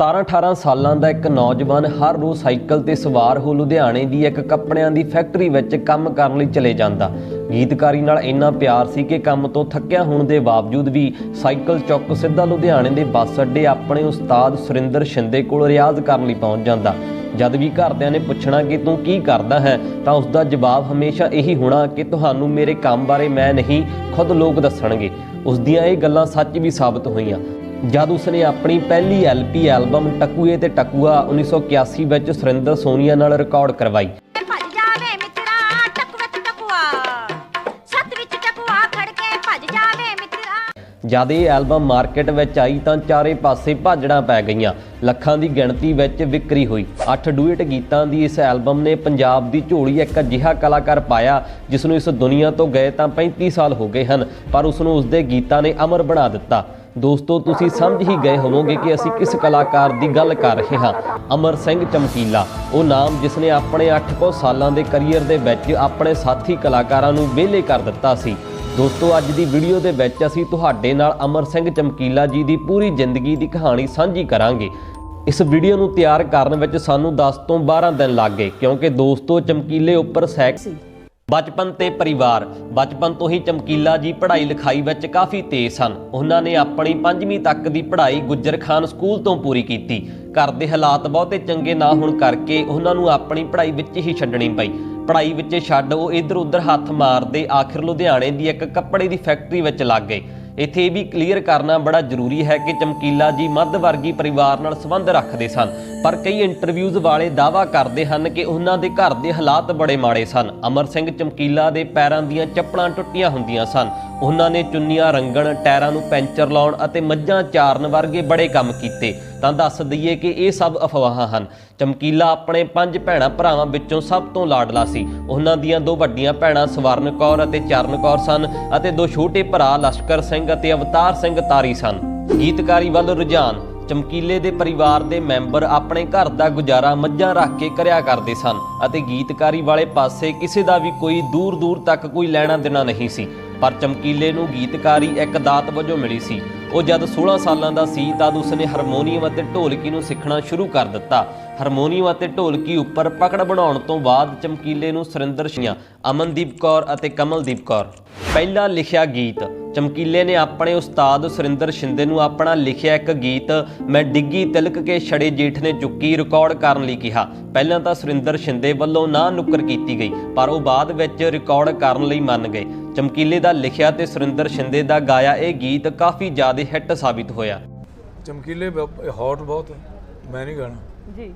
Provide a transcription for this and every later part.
17-18 ਸਾਲਾਂ ਦਾ ਇੱਕ ਨੌਜਵਾਨ ਹਰ ਰੋਜ਼ ਸਾਈਕਲ ਤੇ ਸਵਾਰ ਹੋ ਲੁਧਿਆਣੇ ਦੀ ਇੱਕ ਕੱਪੜਿਆਂ ਦੀ ਫੈਕਟਰੀ ਵਿੱਚ ਕੰਮ ਕਰਨ ਲਈ ਚਲੇ ਜਾਂਦਾ। ਗੀਤਕਾਰੀ ਨਾਲ ਇੰਨਾ ਪਿਆਰ ਸੀ ਕਿ ਕੰਮ ਤੋਂ ਥੱਕਿਆ ਹੋਣ ਦੇ ਬਾਵਜੂਦ ਵੀ ਸਾਈਕਲ ਚੁੱਕ ਸਿੱਧਾ ਲੁਧਿਆਣੇ ਦੇ ਬੱਸ ਅੱਡੇ ਆਪਣੇ ਉਸਤਾਦ ਸੁਰਿੰਦਰ ਸ਼ਿੰਦੇ ਕੋਲ ਰਿਆਜ਼ ਕਰਨ ਲਈ ਪਹੁੰਚ ਜਾਂਦਾ। ਜਦ ਵੀ ਘਰਦਿਆਂ ਨੇ ਪੁੱਛਣਾ ਕਿ ਤੂੰ ਕੀ ਕਰਦਾ ਹੈ? ਤਾਂ ਉਸ ਦਾ ਜਵਾਬ ਹਮੇਸ਼ਾ ਇਹੀ ਹੋਣਾ ਕਿ ਤੁਹਾਨੂੰ ਮੇਰੇ ਕੰਮ ਬਾਰੇ ਮੈਂ ਨਹੀਂ, ਖੁਦ ਲੋਕ ਦੱਸਣਗੇ। ਉਸ ਦੀਆਂ ਇਹ ਗੱਲਾਂ ਸੱਚ ਵੀ ਸਾਬਤ ਹੋਈਆਂ। ਜਦ ਉਸਨੇ ਆਪਣੀ ਪਹਿਲੀ ਐਲਪੀ ਐਲਬਮ ਟਕੂਏ ਤੇ ਟਕੂਆ 1981 ਵਿੱਚ ਸੁਰਿੰਦਰ ਸੋਨੀਆ ਨਾਲ ਰਿਕਾਰਡ ਕਰਵਾਈ। ਭੱਜ ਜਾਵੇ ਮਿੱਤਰਾ ਟਕ ਵਿੱਚ ਟਕੂਆ। ਸੱਤ ਵਿੱਚ ਟਕੂਆ ਖੜ ਕੇ ਭੱਜ ਜਾਵੇ ਮਿੱਤਰਾ। ਜਦ ਇਹ ਐਲਬਮ ਮਾਰਕੀਟ ਵਿੱਚ ਆਈ ਤਾਂ ਚਾਰੇ ਪਾਸੇ ਭਾਜੜਾਂ ਪੈ ਗਈਆਂ। ਲੱਖਾਂ ਦੀ ਗਿਣਤੀ ਵਿੱਚ ਵਿਕਰੀ ਹੋਈ। ਅੱਠ ਡੂਇਟ ਗੀਤਾਂ ਦੀ ਇਸ ਐਲਬਮ ਨੇ ਪੰਜਾਬ ਦੀ ਝੋਲੀ ਇੱਕ ਅਜਿਹਾ ਕਲਾਕਾਰ ਪਾਇਆ ਜਿਸ ਨੂੰ ਇਸ ਦੁਨੀਆ ਤੋਂ ਗਏ ਤਾਂ 35 ਸਾਲ ਹੋ ਗਏ ਹਨ ਪਰ ਉਸ ਨੂੰ ਉਸਦੇ ਗੀਤਾਂ ਨੇ ਅਮਰ ਬਣਾ ਦਿੱਤਾ। ਦੋਸਤੋ, ਤੁਸੀਂ ਸਮਝ ਹੀ ਗਏ ਹੋਵੋਗੇ ਕਿ ਅਸੀਂ ਕਿਸ ਕਲਾਕਾਰ ਦੀ ਗੱਲ ਕਰ ਰਹੇ ਹਾਂ। ਅਮਰ ਸਿੰਘ ਚਮਕੀਲਾ, ਉਹ ਨਾਮ ਜਿਸ ਨੇ ਆਪਣੇ 8 ਕੁ ਸਾਲਾਂ ਦੇ ਕੈਰੀਅਰ ਦੇ ਵਿੱਚ ਆਪਣੇ ਸਾਥੀ ਕਲਾਕਾਰਾਂ ਨੂੰ ਵਿਹਲੇ ਕਰ ਦਿੱਤਾ ਸੀ। ਦੋਸਤੋ, ਅੱਜ ਦੀ ਵੀਡੀਓ ਦੇ ਵਿੱਚ ਅਸੀਂ ਤੁਹਾਡੇ ਨਾਲ ਅਮਰ ਸਿੰਘ ਚਮਕੀਲਾ ਜੀ ਦੀ ਪੂਰੀ ਜ਼ਿੰਦਗੀ ਦੀ ਕਹਾਣੀ ਸਾਂਝੀ ਕਰਾਂਗੇ। ਇਸ ਵੀਡੀਓ ਨੂੰ ਤਿਆਰ ਕਰਨ ਵਿੱਚ ਸਾਨੂੰ 10 ਤੋਂ 12 ਦਿਨ ਲੱਗ ਗਏ, ਕਿਉਂਕਿ ਦੋਸਤੋ, ਚਮਕੀਲੇ ਉੱਪਰ ਸੈਕਸ ਬਚਪਨ ਤੇ ਪਰਿਵਾਰ, ਬਚਪਨ ਤੋਂ ਹੀ ਚਮਕੀਲਾ ਜੀ ਪੜ੍ਹਾਈ ਲਿਖਾਈ ਵਿੱਚ ਕਾਫੀ ਤੇਜ਼ ਸਨ। ਉਹਨਾਂ ਨੇ ਆਪਣੀ 5ਵੀਂ ਤੱਕ ਦੀ ਪੜ੍ਹਾਈ ਗੁੱਜਰ ਖਾਨ ਸਕੂਲ ਤੋਂ ਪੂਰੀ ਕੀਤੀ। ਘਰ ਦੇ ਹਾਲਾਤ ਬਹੁਤੇ ਚੰਗੇ ਨਾ ਹੋਣ ਕਰਕੇ ਉਹਨਾਂ ਨੂੰ ਆਪਣੀ ਪੜ੍ਹਾਈ ਵਿੱਚ ਹੀ ਛੱਡਣੀ ਪਈ। ਪੜ੍ਹਾਈ ਵਿੱਚ ਛੱਡ ਉਹ ਇੱਧਰ ਉੱਧਰ ਹੱਥ ਮਾਰਦੇ ਆਖਿਰ ਲੁਧਿਆਣੇ ਦੀ ਇੱਕ ਕੱਪੜੇ ਦੀ ਫੈਕਟਰੀ ਵਿੱਚ ਲੱਗ ਗਏ। ਇੱਥੇ ਇਹ ਵੀ ਕਲੀਅਰ ਕਰਨਾ ਬੜਾ ਜ਼ਰੂਰੀ ਹੈ ਕਿ ਚਮਕੀਲਾ ਜੀ ਮੱਧ ਵਰਗੀ ਪਰਿਵਾਰ ਨਾਲ ਸੰਬੰਧ ਰੱਖਦੇ ਸਨ, ਪਰ ਕਈ ਇੰਟਰਵਿਊਜ਼ ਵਾਲੇ ਦਾਅਵਾ ਕਰਦੇ ਹਨ ਕਿ ਉਹਨਾਂ ਦੇ ਘਰ ਦੇ ਹਾਲਾਤ ਬੜੇ ਮਾੜੇ ਸਨ। ਅਮਰ ਸਿੰਘ ਚਮਕੀਲਾ ਦੇ ਪੈਰਾਂ ਦੀਆਂ ਚੱਪਲਾਂ ਟੁੱਟੀਆਂ ਹੁੰਦੀਆਂ ਸਨ। ਉਹਨਾਂ ਨੇ ਚੁੰਨੀਆਂ, ਰੰਗਣ, ਟਾਇਰਾਂ ਨੂੰ ਪੈਂਚਰ ਲਾਉਣ ਅਤੇ ਮੱਝਾਂ ਚਾਰਨ ਵਰਗੇ ਬੜੇ ਕੰਮ ਕੀਤੇ। ਤਾਂ ਦੱਸ ਦਈਏ ਕਿ ਇਹ ਸਭ ਅਫਵਾਹਾਂ ਹਨ। ਚਮਕੀਲਾ ਆਪਣੇ ਪੰਜ ਭੈਣਾਂ ਭਰਾਵਾਂ ਵਿੱਚੋਂ ਸਭ ਤੋਂ ਲਾਡਲਾ ਸੀ। ਉਹਨਾਂ ਦੀਆਂ ਦੋ ਵੱਡੀਆਂ ਭੈਣਾਂ ਸਵਰਨ ਕੌਰ ਅਤੇ ਚਰਨ ਕੌਰ ਸਨ ਅਤੇ ਦੋ ਛੋਟੇ ਭਰਾ ਲਸ਼ਕਰ ਸਿੰਘ ਅਤੇ ਅਵਤਾਰ ਸਿੰਘ ਤਾਰੀ ਸਨ। ਗੀਤਕਾਰੀ ਵੱਲ ਰੁਝਾਨ, ਚਮਕੀਲੇ ਦੇ ਪਰਿਵਾਰ ਦੇ ਮੈਂਬਰ ਆਪਣੇ ਘਰ ਦਾ ਗੁਜ਼ਾਰਾ ਮੱਝਾਂ ਰੱਖ ਕੇ ਕਰਿਆ ਕਰਦੇ ਸਨ ਅਤੇ ਗੀਤਕਾਰੀ ਵਾਲੇ ਪਾਸੇ ਕਿਸੇ ਦਾ ਵੀ ਕੋਈ ਦੂਰ ਦੂਰ ਤੱਕ ਕੋਈ ਲੈਣਾ ਦੇਣਾ ਨਹੀਂ ਸੀ। ਪਰ ਚਮਕੀਲੇ ਨੂੰ ਗੀਤਕਾਰੀ ਇੱਕ ਦਾਤ ਵਜੋਂ ਮਿਲੀ ਸੀ। ਉਹ ਜਦ 16 ਸਾਲਾਂ ਦਾ ਸੀ, ਤਦ ਉਸਨੇ ਹਾਰਮੋਨੀਅਮ ਅਤੇ ਢੋਲਕੀ ਨੂੰ ਸਿੱਖਣਾ ਸ਼ੁਰੂ ਕਰ ਦਿੱਤਾ। ਹਾਰਮੋਨੀਅਮ ਅਤੇ ਢੋਲਕੀ ਉੱਪਰ ਪਕੜ ਬਣਾਉਣ ਤੋਂ ਬਾਅਦ ਚਮਕੀਲੇ ਨੂੰ ਸੁਰਿੰਦਰ ਸਿੰਘਾ ਅਮਨਦੀਪ ਕੌਰ ਅਤੇ ਕਮਲਦੀਪ ਕੌਰ। ਪਹਿਲਾ ਲਿਖਿਆ ਗੀਤ ਚਮਕੀਲੇ ਨੇ ਆਪਣੇ ਉਸਤਾਦ ਸੁਰਿੰਦਰ ਸ਼ਿੰਦੇ ਨੂੰ ਆਪਣਾ ਲਿਖਿਆ ਇੱਕ ਗੀਤ ਮੈਂ ਡਿੱਗੀ ਤਿਲਕ ਕੇ ਛੜੇ ਜੇਠ ਨੇ ਚੁੱਕੀ ਰਿਕਾਰਡ ਕਰਨ ਲਈ ਕਿਹਾ। ਪਹਿਲਾਂ ਤਾਂ ਸੁਰਿੰਦਰ ਸ਼ਿੰਦੇ ਵੱਲੋਂ ਨਾ ਨੁੱਕਰ ਕੀਤੀ ਗਈ ਪਰ ਉਹ ਬਾਅਦ ਵਿੱਚ ਰਿਕਾਰਡ ਕਰਨ ਲਈ ਮੰਨ ਗਏ। ਚਮਕੀਲੇ ਦਾ ਲਿਖਿਆ ਤੇ ਸੁਰਿੰਦਰ ਸ਼ਿੰਦੇ ਦਾ ਗਾਇਆ ਇਹ ਗੀਤ ਕਾਫੀ ਜ਼ਿਆਦਾ ਹਿੱਟ ਸਾਬਿਤ ਹੋਇਆ। ਚਮਕੀਲੇ ਹੌਟ ਬਹੁਤ ਮੈਂ ਨਹੀਂ ਗਾਣਾ। ਜੀ।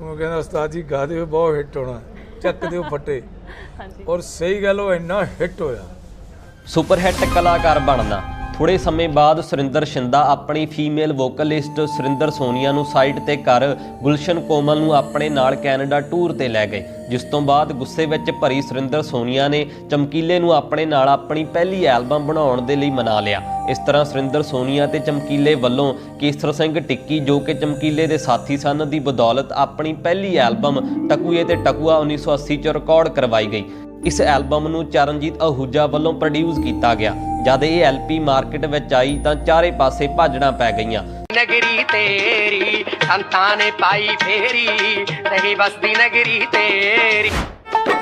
ਉਹ ਕਹਿੰਦਾ ਉਸਤਾਦ ਜੀ ਗਾ ਬਹੁਤ ਹਿੱਟ ਹੋਣਾ। ਚੱਕ ਦਿਓ ਫੱਟੇ। ਹਾਂਜੀ। ਔਰ ਸਹੀ ਗੱਲ ਉਹ ਇੰਨਾ ਹਿੱਟ ਹੋਇਆ। ਸੁਪਰਹਿੱਟ ਕਲਾਕਾਰ ਬਣਨਾ। ਥੋੜੇ ਸਮੇਂ ਬਾਅਦ ਸੁਰਿੰਦਰ ਸ਼ਿੰਦਾ ਆਪਣੀ ਫੀਮੇਲ ਵੋਕਲਿਸਟ ਸੁਰਿੰਦਰ ਸੋਨੀਆ ਨੂੰ ਸਾਈਡ ਤੇ ਕਰ ਗੁਲਸ਼ਨ ਕੋਮਲ ਨੂੰ ਆਪਣੇ ਨਾਲ ਕੈਨੇਡਾ ਟੂਰ ਤੇ ਲੈ ਗਏ, ਜਿਸ ਤੋਂ ਬਾਅਦ ਗੁੱਸੇ ਵਿੱਚ ਭਰੀ ਸੁਰਿੰਦਰ ਸੋਨੀਆ ਨੇ ਚਮਕੀਲੇ ਨੂੰ ਆਪਣੇ ਨਾਲ ਆਪਣੀ ਪਹਿਲੀ ਐਲਬਮ ਬਣਾਉਣ ਦੇ ਲਈ ਮਨਾ ਲਿਆ। ਇਸ ਤਰ੍ਹਾਂ ਸੁਰਿੰਦਰ ਸੋਨੀਆ ਤੇ ਚਮਕੀਲੇ ਵੱਲੋਂ ਕੇਸਰ ਸਿੰਘ ਟਿੱਕੀ ਜੋ ਕਿ ਚਮਕੀਲੇ ਦੇ ਸਾਥੀ ਸਨ ਦੀ ਬਦੌਲਤ ਆਪਣੀ ਪਹਿਲੀ ਐਲਬਮ ਟਕੂਏ ਤੇ ਟਕੂਆ 1980 ਚ ਰਿਕਾਰਡ ਕਰਵਾਈ ਗਈ। ਇਸ ਐਲਬਮ ਨੂੰ ਚਰਨਜੀਤ ਅਹੂਜਾ ਵੱਲੋਂ ਪ੍ਰੋਡਿਊਸ ਕੀਤਾ ਗਿਆ। ਜਦ ਇਹ ਐਲਪੀ ਮਾਰਕੀਟ ਵਿੱਚ ਆਈ ਤਾਂ ਚਾਰੇ ਪਾਸੇ ਭਾਜੜਾਂ ਪੈ ਗਈਆਂ। ਨਗਰੀ ਤੇਰੀ ਸੰਤਾਂ ਨੇ ਪਾਈ ਫੇਰੀ ਰਹੀ ਬਸਦੀ ਨਗਰੀ ਤੇਰੀ।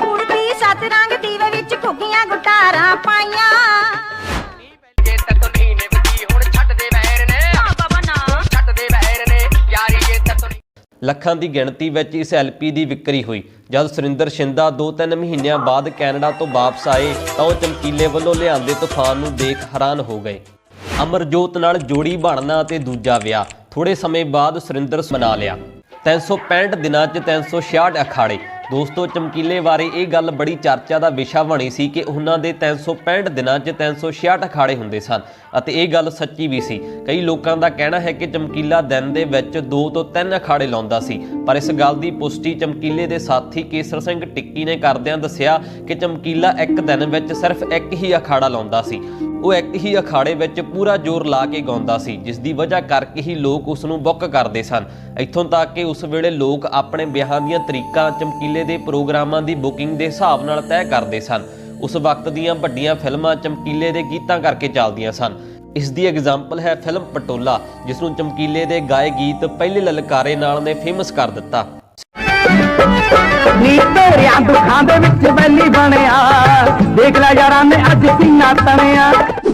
ਕੁੜਤੀ ਸੱਤ ਰੰਗ ਦੀਵੇ ਵਿੱਚ ਘੁੱਗੀਆਂ ਗੁਟਾਰਾਂ ਪਾਈਆਂ। ਲੱਖਾਂ ਦੀ ਗਿਣਤੀ ਵਿੱਚ ਇਸ ਐਲਪੀ ਦੀ ਵਿਕਰੀ ਹੋਈ। ਜਦ ਸੁਰਿੰਦਰ ਸ਼ਿੰਦਾ 2-3 ਮਹੀਨਿਆਂ ਬਾਅਦ ਕੈਨੇਡਾ ਤੋਂ ਵਾਪਸ ਆਏ, ਤਾਂ ਉਹ ਚਮਕੀਲੇ ਵੱਲੋਂ ਲਿਆਂਦੇ ਤੂਫਾਨ ਨੂੰ ਦੇਖ ਹੈਰਾਨ ਹੋ ਗਏ। ਅਮਰਜੋਤ ਨਾਲ ਜੋੜੀ ਬਣਨਾ ਤੇ ਦੂਜਾ ਵਿਆਹ। ਥੋੜੇ ਸਮੇਂ ਬਾਅਦ ਸੁਰਿੰਦਰ ਮਨਾ ਲਿਆ। 365 ਦਿਨਾਂ 'ਚ 366 ਅਖਾੜੇ। ਦੋਸਤੋ, ਚਮਕੀਲੇ ਬਾਰੇ ਇਹ ਗੱਲ ਬੜੀ ਚਰਚਾ ਦਾ ਵਿਸ਼ਾ ਬਣੀ ਸੀ ਕਿ ਉਹਨਾਂ ਦੇ 365 ਦਿਨਾਂ 'ਚ 366 ਅਖਾੜੇ ਹੁੰਦੇ ਸਨ ਅਤੇ ਇਹ ਗੱਲ ਸੱਚੀ ਵੀ ਸੀ। ਕਈ ਲੋਕਾਂ ਦਾ ਕਹਿਣਾ ਹੈ ਕਿ ਚਮਕੀਲਾ ਦਿਨ ਦੇ ਵਿੱਚ 2 ਤੋਂ 3 ਅਖਾੜੇ ਲਾਉਂਦਾ ਸੀ, ਪਰ ਇਸ ਗੱਲ ਦੀ ਪੁਸ਼ਟੀ ਚਮਕੀਲੇ ਦੇ ਸਾਥੀ ਕੇਸਰ ਸਿੰਘ ਟਿੱਕੀ ਨੇ ਕਰਦਿਆਂ ਦੱਸਿਆ ਕਿ ਚਮਕੀਲਾ ਇੱਕ ਦਿਨ ਵਿੱਚ ਸਿਰਫ ਇੱਕ ਹੀ ਅਖਾੜਾ ਲਾਉਂਦਾ ਸੀ। ਉਹ ਇੱਕ ਹੀ ਅਖਾੜੇ ਵਿੱਚ ਪੂਰਾ ਜ਼ੋਰ ਲਾ ਕੇ ਗਾਉਂਦਾ ਸੀ, ਜਿਸ ਦੀ ਵਜ੍ਹਾ ਕਰਕੇ ਹੀ ਲੋਕ ਉਸ ਨੂੰ ਬੁੱਕ ਕਰਦੇ ਸਨ। ਇੱਥੋਂ ਤੱਕ ਕਿ ਉਸ ਵੇਲੇ ਲੋਕ ਆਪਣੇ ਵਿਆਹਾਂ ਦੀਆਂ ਤਰੀਕਾਂ, ਚਮਕੀਲੇ ਦੇ ਪ੍ਰੋਗਰਾਮਾਂ ਦੀ ਬੁਕਿੰਗ ਦੇ ਹਿਸਾਬ ਨਾਲ ਤੈਅ ਕਰਦੇ ਸਨ। ਉਸ ਵਕਤ ਦੀਆਂ ਵੱਡੀਆਂ ਫਿਲਮਾਂ ਚਮਕੀਲੇ ਦੇ ਗੀਤਾਂ ਕਰਕੇ ਚੱਲਦੀਆਂ ਸਨ। ਇਸ ਦੀ ਐਗਜ਼ਾਮਪਲ ਹੈ ਫਿਲਮ ਪਟੋਲਾ, ਜਿਸ ਨੂੰ ਚਮਕੀਲੇ ਦੇ ਗਾਏ ਗੀਤ ਪਹਿਲੇ ਲਲਕਾਰੇ ਨਾਲ ਨੇ ਫੇਮਸ ਕਰ ਦਿੱਤਾ। ਨੀ ਤੇਰਿਆਂ ਦੁੱਖਾਂ ਦੇ ਵਿੱਚ ਬੈਲੀ ਬਣਿਆ। ਦੇਖ ਲੈ ਯਾਰਾਂ ਨੇ ਅੱਜ ਸੀਨਾ ਤਣਿਆ।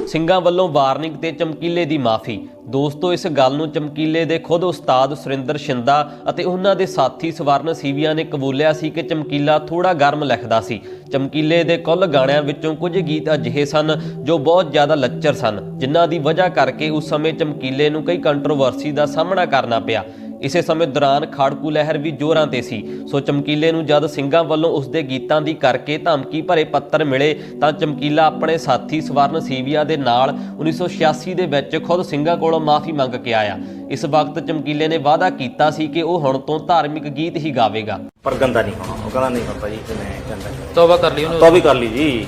ਸਿੰਘਾਂ ਵੱਲੋਂ ਵਾਰਨਿੰਗ ਤੇ ਚਮਕੀਲੇ ਦੀ ਮਾਫੀ। ਦੋਸਤੋ, ਇਸ ਗੱਲ ਨੂੰ ਚਮਕੀਲੇ ਦੇ ਖੁਦ ਉਸਤਾਦ ਸੁਰਿੰਦਰ ਸ਼ਿੰਦਾ ਅਤੇ ਉਹਨਾਂ ਦੇ ਸਾਥੀ ਸਵਰਨ ਸੀਵੀਆ ਨੇ ਕਬੂਲਿਆ ਸੀ ਕਿ ਚਮਕੀਲਾ ਥੋੜਾ ਗਰਮ ਲਿਖਦਾ ਸੀ। ਚਮਕੀਲੇ ਦੇ ਕੁੱਲ ਗਾਣਿਆਂ ਵਿੱਚੋਂ ਕੁਝ ਗੀਤ ਅਜਿਹੇ ਸਨ ਜੋ ਬਹੁਤ ਜ਼ਿਆਦਾ ਲੱਚਰ ਸਨ, ਜਿਨ੍ਹਾਂ ਦੀ ਵਜ੍ਹਾ ਕਰਕੇ ਉਸ ਸਮੇਂ ਚਮਕੀਲੇ ਨੂੰ ਕਈ ਕੰਟਰੋਵਰਸੀ ਦਾ ਸਾਹਮਣਾ ਕਰਨਾ ਪਿਆ। ਇਸੇ ਸਮੇਂ ਦੌਰਾਨ ਖਾੜਕੂ ਲਹਿਰ ਵੀ ਜ਼ੋਰਾਂ ਤੇ ਸੀ। ਸੋ ਚਮਕੀਲੇ ਨੂੰ ਜਦ ਸਿੰਘਾਂ ਵੱਲੋਂ ਉਸ ਦੇ ਗੀਤਾਂ ਦੀ ਕਰਕੇ ਧਮਕੀ ਭਰੇ ਪੱਤਰ ਮਿਲੇ, ਤਾਂ ਚਮਕੀਲਾ ਆਪਣੇ ਸਾਥੀ ਸਵਰਨ ਸੀਵੀਆ ਦੇ ਨਾਲ 1986 ਦੇ ਵਿੱਚ ਖੁਦ ਸਿੰਘਾਂ ਕੋਲੋਂ ਮਾਫੀ ਮੰਗ ਕੇ ਆਇਆ। ਇਸ ਵਕਤ ਚਮਕੀਲੇ ਨੇ ਵਾਅਦਾ ਕੀਤਾ ਸੀ ਕਿ ਉਹ ਹੁਣ ਤੋਂ ਧਾਰਮਿਕ ਗੀਤ ਹੀ ਗਾਵੇਗਾ। ਪਰ ਗੰਦਾ ਨਹੀਂ ਹੋਣਾ। ਕਹਿੰਦਾ ਨਹੀਂ ਪਾਪਾ ਜੀ ਤੇ ਮੈਂ ਨਹੀਂ ਤੌਬਾ ਕਰ ਲਈ ਉਹਨੇ। ਤਾਂ ਵੀ ਕਰ ਲਈ ਜੀ।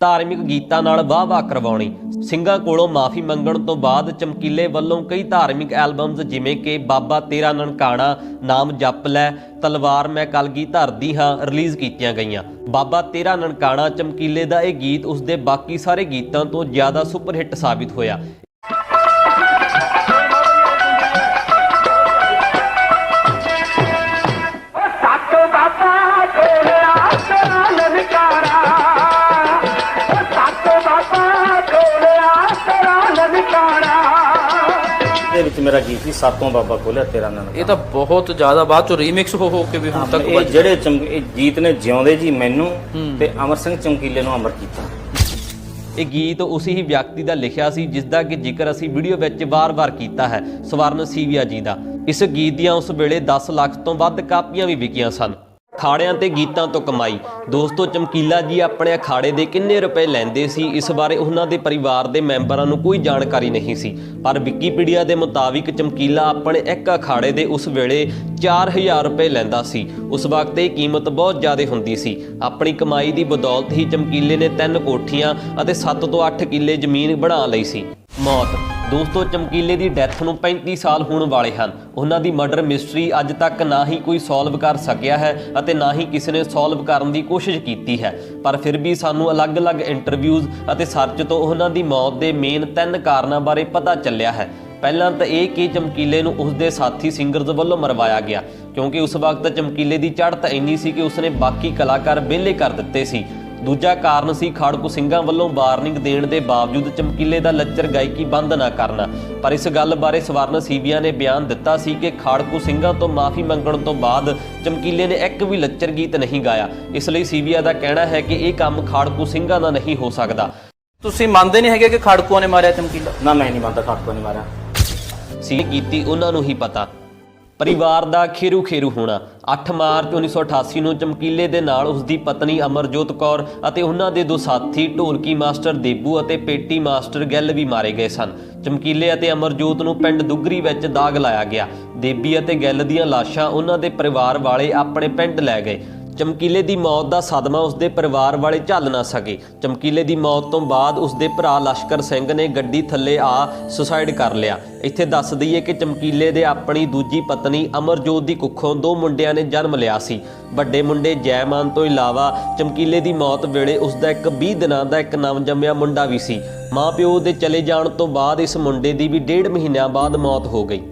ਧਾਰਮਿਕ ਗੀਤਾਂ ਨਾਲ ਵਾਹ-ਵਾਹ ਕਰਵਾਉਣੀ। ਸਿੰਘਾਂ ਕੋਲੋਂ ਮਾਫੀ ਮੰਗਣ ਤੋਂ ਬਾਅਦ ਚਮਕੀਲੇ ਵੱਲੋਂ ਕਈ ਧਾਰਮਿਕ ਐਲਬਮਸ ਜਿਵੇਂ ਕਿ ਬਾਬਾ ਤੇਰਾ ਨਨਕਾਣਾ ਨਾਮ ਜਪ ਲੈ ਤਲਵਾਰ ਮੈਂ ਕਲਗੀ ਧਰਦੀ ਹਾਂ ਰਿਲੀਜ਼ ਕੀਤੀਆਂ ਗਈਆਂ। ਬਾਬਾ ਤੇਰਾ ਨਨਕਾਣਾ ਚਮਕੀਲੇ ਦਾ ਇਹ ਗੀਤ ਉਸਦੇ ਬਾਕੀ ਸਾਰੇ ਗੀਤਾਂ ਤੋਂ ਜ਼ਿਆਦਾ ਸੁਪਰ ਹਿੱਟ ਸਾਬਿਤ ਹੋਇਆ। ਇਹਦੇ ਵਿੱਚ ਮੇਰਾ ਗੀਤ ਸੀ ਸਾਤੋਂ ਬਾਬਾ ਖੋਲਿਆ ਤੇਰਾ ਨਾਮ। ਇਹ ਤਾਂ ਬਹੁਤ ਜ਼ਿਆਦਾ ਬਾਅਦ ਚੋਂ ਰੀਮਿਕਸ ਹੋ ਹੋ ਕੇ ਵੀ ਹੁਣ ਤੱਕ ਇਹ ਜਿਹੜੇ ਚਮਕ ਇਹ ਗੀਤ ਨੇ ਜਿਉਂਦੇ ਜੀ ਮੈਨੂੰ ਤੇ ਅਮਰ ਸਿੰਘ ਚਮਕੀਲੇ ਨੂੰ ਅਮਰ ਕੀਤਾ। ਇਹ ਗੀਤ ਉਸੇ ਹੀ ਵਿਅਕਤੀ ਦਾ ਲਿਖਿਆ ਸੀ ਜਿਸ ਦਾ ਕਿ ਜ਼ਿਕਰ ਅਸੀਂ ਵੀਡੀਓ ਵਿੱਚ ਵਾਰ-ਵਾਰ ਕੀਤਾ ਹੈ ਸਵਰਨ ਸੀਵੀਆ ਜੀ ਦਾ। ਇਸ ਗੀਤ ਦੀਆਂ ਉਸ ਵੇਲੇ 10 ਲੱਖ ਤੋਂ ਵੱਧ ਕਾਪੀਆਂ ਵੀ ਵਿਕੀਆਂ ਸਨ। ਅਖਾੜਿਆਂ ਤੇ ਗੀਤਾਂ ਤੋਂ ਕਮਾਈ। ਦੋਸਤੋ, ਚਮਕੀਲਾ ਜੀ ਆਪਣੇ ਅਖਾੜੇ ਦੇ ਕਿੰਨੇ ਰੁਪਏ ਲੈਂਦੇ ਸੀ, ਇਸ ਬਾਰੇ ਉਹਨਾਂ ਦੇ ਪਰਿਵਾਰ ਦੇ ਮੈਂਬਰਾਂ ਨੂੰ ਕੋਈ ਜਾਣਕਾਰੀ ਨਹੀਂ ਸੀ। ਪਰ ਵਿਕੀਪੀਡੀਆ ਦੇ ਮੁਤਾਬਿਕ ਚਮਕੀਲਾ ਆਪਣੇ ਇੱਕ ਅਖਾੜੇ ਦੇ ਉਸ ਵੇਲੇ 4000 ਰੁਪਏ ਲੈਂਦਾ ਸੀ। ਉਸ ਵਕਤ ਇਹ ਕੀਮਤ ਬਹੁਤ ਜ਼ਿਆਦਾ ਹੁੰਦੀ ਸੀ। ਆਪਣੀ ਕਮਾਈ ਦੀ ਬਦੌਲਤ ਹੀ ਚਮਕੀਲੇ ਨੇ ਤਿੰਨ ਕੋਠੀਆਂ ਅਤੇ 7 ਤੋਂ 8 ਕਿੱਲੇ ਜ਼ਮੀਨ ਬਣਾ ਲਈ ਸੀ। ਮੌਤ। ਦੋਸਤੋ, ਚਮਕੀਲੇ ਦੀ ਡੈਥ ਨੂੰ 35 ਸਾਲ ਹੋਣ ਵਾਲੇ ਹਨ। ਉਹਨਾਂ ਦੀ ਮਰਡਰ ਮਿਸਟਰੀ ਅੱਜ ਤੱਕ ਨਾ ਹੀ ਕੋਈ ਸੋਲਵ ਕਰ ਸਕਿਆ ਹੈ ਅਤੇ ਨਾ ਹੀ ਕਿਸੇ ਨੇ ਸੋਲਵ ਕਰਨ ਦੀ ਕੋਸ਼ਿਸ਼ ਕੀਤੀ ਹੈ। ਪਰ ਫਿਰ ਵੀ ਸਾਨੂੰ ਅਲੱਗ-ਅਲੱਗ ਇੰਟਰਵਿਊਜ਼ ਅਤੇ ਸਰਚ ਤੋਂ ਉਹਨਾਂ ਦੀ ਮੌਤ ਦੇ ਮੇਨ ਤਿੰਨ ਕਾਰਨਾਂ ਬਾਰੇ ਪਤਾ ਚੱਲਿਆ ਹੈ। ਪਹਿਲਾਂ ਤਾਂ ਇਹ ਕਿ ਚਮਕੀਲੇ ਨੂੰ ਉਸਦੇ ਸਾਥੀ ਸਿੰਗਰਜ਼ ਵੱਲੋਂ ਮਰਵਾਇਆ ਗਿਆ, ਕਿਉਂਕਿ ਉਸ ਵਕਤ ਚਮਕੀਲੇ ਦੀ ਚੜ੍ਹਤ ਇੰਨੀ ਸੀ ਕਿ ਉਸਨੇ ਬਾਕੀ ਕਲਾਕਾਰ ਵਿਹਲੇ ਕਰ ਦਿੱਤੇ ਸੀ। ਦੂਜਾ ਕਾਰਨ ਸੀ ਖਾੜਕੂ ਸਿੰਘਾਂ ਵੱਲੋਂ ਵਾਰਨਿੰਗ ਦੇਣ ਦੇ ਬਾਵਜੂਦ ਚਮਕੀਲੇ ਦਾ ਲੱਚਰ ਗਾਇਕੀ ਬੰਦ ਨਾ ਕਰਨਾ। ਪਰ ਇਸ ਗੱਲ ਬਾਰੇ ਸਵਰਨ ਸੀਬੀਆ ਨੇ ਬਿਆਨ ਦਿੱਤਾ ਸੀ ਕਿ ਖਾੜਕੂ ਸਿੰਘਾਂ ਤੋਂ ਮਾਫੀ ਮੰਗਣ ਤੋਂ ਬਾਅਦ ਚਮਕੀਲੇ ਨੇ ਇੱਕ ਵੀ ਲੱਚਰ ਗੀਤ ਨਹੀਂ ਗਾਇਆ। ਇਸ ਲਈ ਸੀਬੀਆ ਦਾ ਕਹਿਣਾ ਹੈ ਕਿ ਇਹ ਕੰਮ ਖਾੜਕੂ ਸਿੰਘਾਂ ਦਾ ਨਹੀਂ ਹੋ ਸਕਦਾ। ਤੁਸੀਂ ਮੰਨਦੇ ਨਹੀਂ ਹੈਗੇ ਕਿ ਖੜਕੂਆਂ ਨੇ ਮਾਰਿਆ ਚਮਕੀਲਾ? ਨਾ ਮੈਂ ਨਹੀਂ ਮੰਨਦਾ ਖਾਟਕੋ ਨਹੀਂ ਮਾਰਿਆ। ਸੀ ਕੀਤੀ ਉਹਨਾਂ ਨੂੰ ਹੀ ਪਤਾ। ਪਰਿਵਾਰ ਦਾ ਖੇਰੂ ਖੇਰੂ ਹੋਣਾ। 8 ਮਾਰਚ 1988 ਨੂੰ ਚਮਕੀਲੇ ਦੇ ਨਾਲ ਉਸ ਦੀ ਪਤਨੀ ਅਮਰਜੋਤ ਕੌਰ ਅਤੇ ਉਹਨਾਂ ਦੇ ਦੋ ਸਾਥੀ ਢੋਲਕੀ ਮਾਸਟਰ ਦੇਬੂ ਅਤੇ ਪੇਟੀ ਮਾਸਟਰ ਗਿੱਲ ਵੀ ਮਾਰੇ ਗਏ ਸਨ। ਚਮਕੀਲੇ ਅਤੇ ਅਮਰਜੋਤ ਨੂੰ ਪਿੰਡ ਦੁੱਗਰੀ ਵਿੱਚ ਦਾਗ ਲਾਇਆ ਗਿਆ। ਦੇਬੀ ਅਤੇ ਗਿੱਲ ਦੀਆਂ ਲਾਸ਼ਾਂ ਉਹਨਾਂ ਦੇ ਪਰਿਵਾਰ ਵਾਲੇ ਆਪਣੇ ਪਿੰਡ ਲੈ ਗਏ। ਚਮਕੀਲੇ ਦੀ ਮੌਤ ਦਾ ਸਦਮਾ ਉਸਦੇ ਪਰਿਵਾਰ ਵਾਲੇ ਝੱਲ ਨਾ ਸਕੇ। ਚਮਕੀਲੇ ਦੀ ਮੌਤ ਤੋਂ ਬਾਅਦ ਉਸਦੇ ਭਰਾ ਲਸ਼ਕਰ ਸਿੰਘ ਨੇ ਗੱਡੀ ਥੱਲੇ ਆ ਸੁਸਾਈਡ ਕਰ ਲਿਆ। ਇੱਥੇ ਦੱਸ ਦਈਏ ਕਿ ਚਮਕੀਲੇ ਦੇ ਆਪਣੀ ਦੂਜੀ ਪਤਨੀ ਅਮਰਜੋਤ ਦੀ ਕੁੱਖੋਂ ਦੋ ਮੁੰਡਿਆਂ ਨੇ ਜਨਮ ਲਿਆ ਸੀ। ਵੱਡੇ ਮੁੰਡੇ ਜੈਮਾਨ ਤੋਂ ਇਲਾਵਾ ਚਮਕੀਲੇ ਦੀ ਮੌਤ ਵੇਲੇ ਉਸਦਾ ਇੱਕ 20 ਦਿਨਾਂ ਦਾ ਇੱਕ ਨਵਜੰਮਿਆ ਮੁੰਡਾ ਵੀ ਸੀ। ਮਾਪਿਓ ਦੇ ਚਲੇ ਜਾਣ ਤੋਂ ਬਾਅਦ ਇਸ ਮੁੰਡੇ ਦੀ ਵੀ ਡੇਢ ਮਹੀਨਿਆਂ ਬਾਅਦ ਮੌਤ ਹੋ ਗਈ।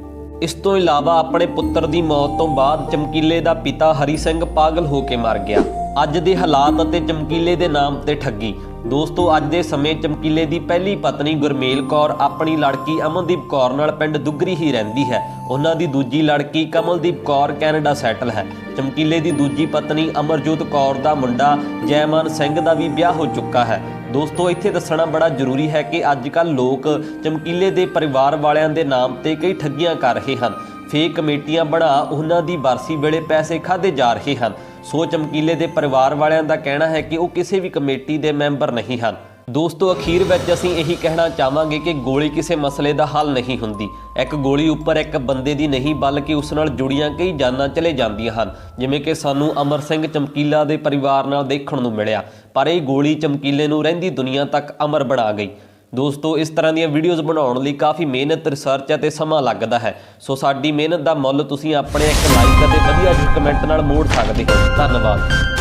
ਇਸ ਤੋਂ ਇਲਾਵਾ ਆਪਣੇ ਪੁੱਤਰ ਦੀ ਮੌਤ ਤੋਂ ਬਾਅਦ ਚਮਕੀਲੇ ਦਾ ਪਿਤਾ ਹਰੀ ਸਿੰਘ ਪਾਗਲ ਹੋ ਕੇ ਮਰ ਗਿਆ। ਅੱਜ ਦੇ ਹਾਲਾਤ ਅਤੇ ਚਮਕੀਲੇ ਦੇ ਨਾਮ ਤੇ ਠੱਗੀ। ਦੋਸਤੋ, ਅੱਜ ਦੇ ਸਮੇਂ ਚਮਕੀਲੇ ਦੀ ਪਹਿਲੀ ਪਤਨੀ ਗੁਰਮੇਲ ਕੌਰ ਆਪਣੀ ਲੜਕੀ ਅਮਨਦੀਪ ਕੌਰ ਨਾਲ ਪਿੰਡ ਦੁੱਗਰੀ ਹੀ ਰਹਿੰਦੀ ਹੈ। ਉਹਨਾਂ ਦੀ ਦੂਜੀ ਲੜਕੀ ਕਮਲਦੀਪ ਕੌਰ ਕੈਨੇਡਾ ਸੈਟਲ ਹੈ। ਚਮਕੀਲੇ ਦੀ ਦੂਜੀ ਪਤਨੀ ਅਮਰਜੋਤ ਕੌਰ ਦਾ ਮੁੰਡਾ ਜੈਮਾਨ ਸਿੰਘ ਦਾ ਵੀ ਵਿਆਹ ਹੋ ਚੁੱਕਾ ਹੈ। ਦੋਸਤੋ, ਇੱਥੇ ਦੱਸਣਾ ਬੜਾ ਜ਼ਰੂਰੀ ਹੈ ਕਿ ਅੱਜ ਕੱਲ ਲੋਕ ਚਮਕੀਲੇ ਦੇ ਪਰਿਵਾਰ ਵਾਲਿਆਂ ਦੇ ਨਾਮ ਤੇ ਕਈ ਠੱਗੀਆਂ ਕਰ ਰਹੇ ਹਨ। ਫੇਕ ਕਮੇਟੀਆਂ ਬਣਾ ਉਹਨਾਂ ਦੀ ਬਰਸੀ ਵੇਲੇ ਪੈਸੇ ਖਾਦੇ ਜਾ ਰਹੇ ਹਨ। ਸੋ ਚਮਕੀਲੇ ਦੇ ਪਰਿਵਾਰ ਵਾਲਿਆਂ ਦਾ ਕਹਿਣਾ ਹੈ ਕਿ ਉਹ ਕਿਸੇ ਵੀ ਕਮੇਟੀ ਦੇ ਮੈਂਬਰ ਨਹੀਂ ਹਨ। ਦੋਸਤੋ, ਅਖੀਰ ਵਿੱਚ ਅਸੀਂ ਇਹੀ ਕਹਿਣਾ ਚਾਹਾਂਗੇ ਕਿ ਗੋਲੀ ਕਿਸੇ ਮਸਲੇ ਦਾ ਹੱਲ ਨਹੀਂ ਹੁੰਦੀ। ਇੱਕ ਗੋਲੀ ਉੱਪਰ ਇੱਕ ਬੰਦੇ ਦੀ ਨਹੀਂ, ਬਲਕਿ ਉਸ ਨਾਲ ਜੁੜੀਆਂ ਕਈ ਜਾਨਾਂ ਚਲੇ ਜਾਂਦੀਆਂ ਹਨ। ਜਿਵੇਂ ਕਿ ਸਾਨੂੰ ਅਮਰ ਸਿੰਘ ਚਮਕੀਲਾ ਦੇ ਪਰਿਵਾਰ ਨਾਲ ਦੇਖਣ ਨੂੰ ਮਿਲਿਆ, ਪਰ ਇਹ ਗੋਲੀ ਚਮਕੀਲੇ ਨੂੰ ਰਹਿੰਦੀ ਦੁਨੀਆ ਤੱਕ ਅਮਰ ਬਣਾ ਗਈ। ਦੋਸਤੋ, ਇਸ ਤਰ੍ਹਾਂ ਦੀਆਂ ਵੀਡੀਓਜ਼ ਬਣਾਉਣ ਲਈ ਕਾਫੀ ਮਿਹਨਤ, ਰਿਸਰਚ ਅਤੇ ਸਮਾਂ ਲੱਗਦਾ ਹੈ। ਸੋ ਸਾਡੀ ਮਿਹਨਤ ਦਾ ਮੁੱਲ ਤੁਸੀਂ ਆਪਣੇ ਇੱਕ ਲਾਈਕ ਅਤੇ ਵਧੀਆ ਕਮੈਂਟ ਨਾਲ ਮੋੜ ਸਕਦੇ ਹੋ। ਧੰਨਵਾਦ।